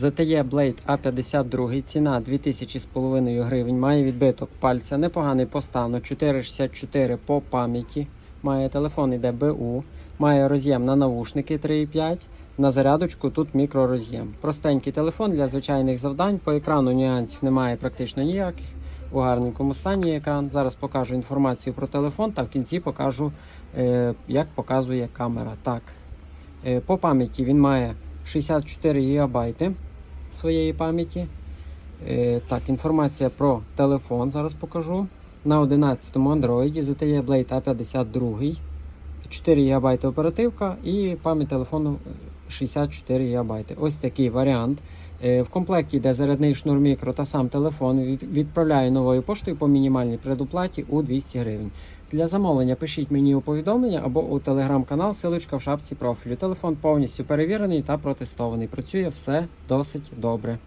ZTE Blade A52, ціна 2000,5 гривень, має відбиток пальця, непоганий по стану, 4,64 по пам'яті. Має телефон іде БУ, має роз'єм на навушники 3,5. На зарядочку тут мікророз'єм. Простенький телефон для звичайних завдань. По екрану нюансів немає практично ніяких. У гарненькому стані екран. Зараз покажу інформацію про телефон та в кінці покажу, е, як показує камера. Так, е, по пам'яті він має 64 ГБ своєї пам'яті. Е, так, інформація про телефон зараз покажу. На 11 Android ZTE Blade A52. 4 ГБ оперативка і пам'ять телефону е, 64 ГБ. Ось такий варіант. Е, В комплекті йде зарядний шнур мікро та сам телефон. Від- Відправляю новою поштою по мінімальній предоплаті у 200 гривень. Для замовлення пишіть мені у повідомлення або у телеграм-канал, силочка в шапці профілю. Телефон повністю перевірений та протестований. Працює все досить добре.